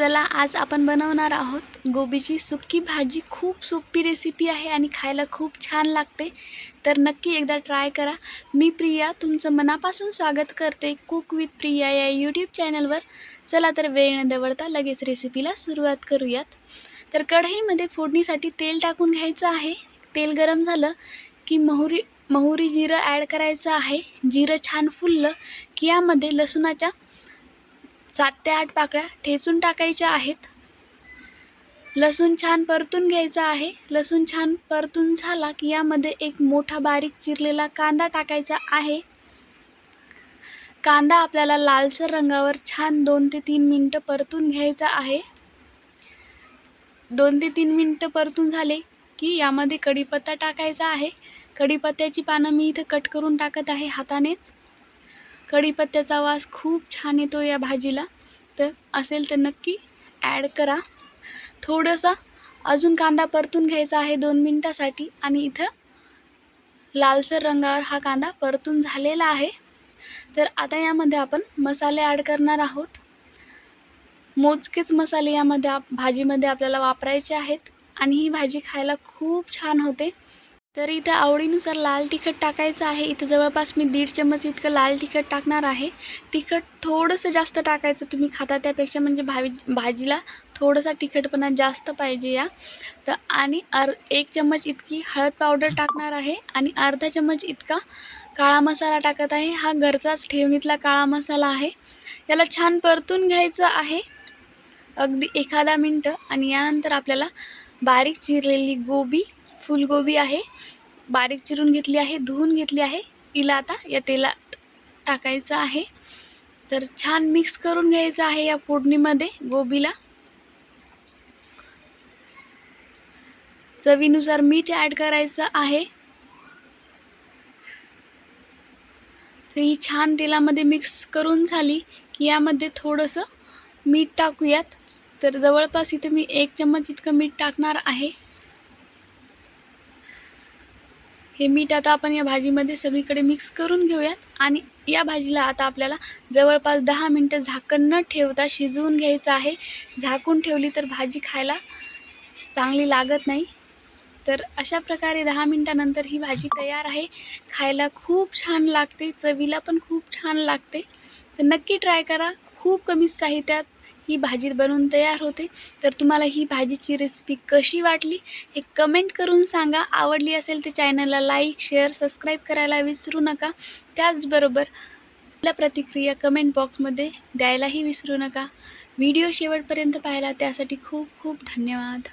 चला आज आपण बनवणार आहोत गोबीची सुक्की भाजी. खूप सोपी रेसिपी आहे आणि खायला खूप छान लागते. तर नक्की एकदा ट्राय करा. मी प्रिया तुमचं मनापासून स्वागत करते. कुक विथ प्रिया या यूट्यूब चॅनलवर चला तर वेळ न दवडता लगेच रेसिपीला सुरुवात करूयात. तर कढईमध्ये फोडणीसाठी तेल टाकून घ्यायचं आहे. तेल गरम झालं की मोहरी मोहरी जिरं ॲड करायचं आहे. जिरं छान फुललं की यामध्ये लसूणाच्या सात ते आठ पाकळ्या ठेचून टाकायच्या आहेत. लसूण छान परतून घ्यायचा आहे. लसूण छान परतून झाला की यामध्ये एक मोठा बारीक चिरलेला कांदा टाकायचा आहे. कांदा आपल्याला लालसर रंगावर छान दोन ते तीन मिनटं परतून घ्यायचा आहे. दोन ते तीन मिनटं परतून झाले की यामध्ये कढीपत्ता टाकायचा आहे. कढीपत्त्याची पानं मी इथं कट करून टाकत आहे हातानेच. कढीपत्त्याचा वास खूप छान येतो या भाजीला. तर असेल तर नक्की ॲड करा. थोडंसं अजून कांदा परतून घ्यायचा आहे दोन मिनटासाठी आणि इथं लालसर रंगावर हा कांदा परतून झालेला आहे. तर आता यामध्ये आपण मसाले ॲड करणार आहोत. मोजकेच मसाले यामध्ये आप भाजीमध्ये आपल्याला वापरायचे आहेत आणि ही भाजी खायला खूप छान होते. तर इथं आवडीनुसार लाल तिखट टाकायचं आहे. इथं जवळपास मी दीड चम्मच इतकं लाल तिखट टाकणार आहे. तिखट थोडंसं जास्त टाकायचं तुम्ही खाता त्यापेक्षा म्हणजे भावी भाजीला थोडंसं तिखटपणा जास्त पाहिजे या. तर आणि अर एक चम्मच इतकी हळद पावडर टाकणार आहे आणि अर्धा चम्मच इतका काळा मसाला टाकत आहे. हा घरचाच ठेवणीतला काळा मसाला आहे. याला छान परतून घ्यायचं आहे. अगदी एखादा मिनटं आणि यानंतर आपल्याला बारीक चिरलेली गोबी फुलगोबी आहे. बारीक चिरून घेतली आहे धुवून घेतली आहे. हिला आता या तेलात टाकायचं आहे. तर छान मिक्स करून घ्यायचं आहे या फोडणीमध्ये गोबीला. चवीनुसार मीठ ॲड करायचं आहे. तर ही छान तेलामध्ये मिक्स करून झाली की यामध्ये थोडंसं मीठ टाकूयात. तर जवळपास इथे मी एक चम्मच इतकं मीठ टाकणार आहे. हे मीठ आता आपण या भाजीमध्ये सगळीकडे मिक्स करून घेऊयात. आणि या भाजीला आता आपल्याला जवळपास दहा मिनटं झाकण न ठेवता शिजवून घ्यायचं आहे. झाकून ठेवली तर भाजी खायला चांगली लागत नाही. तर अशा प्रकारे दहा मिनटानंतर ही भाजी तयार आहे. खायला खूप छान लागते. चवीला पण खूप छान लागते. तर नक्की ट्राय करा. खूप कमी साहित्यात ही भाजी बनवून तयार होते. तर तुम्हाला ही भाजीची रेसिपी कशी वाटली हे कमेंट करून सांगा. आवडली असेल तर चॅनलला लाईक शेअर सबस्क्राईब करायला विसरू नका. त्याचबरोबर आपल्या प्रतिक्रिया कमेंट बॉक्समध्ये द्यायलाही विसरू नका. व्हिडिओ शेवटपर्यंत पाहिला त्यासाठी खूप खूप धन्यवाद.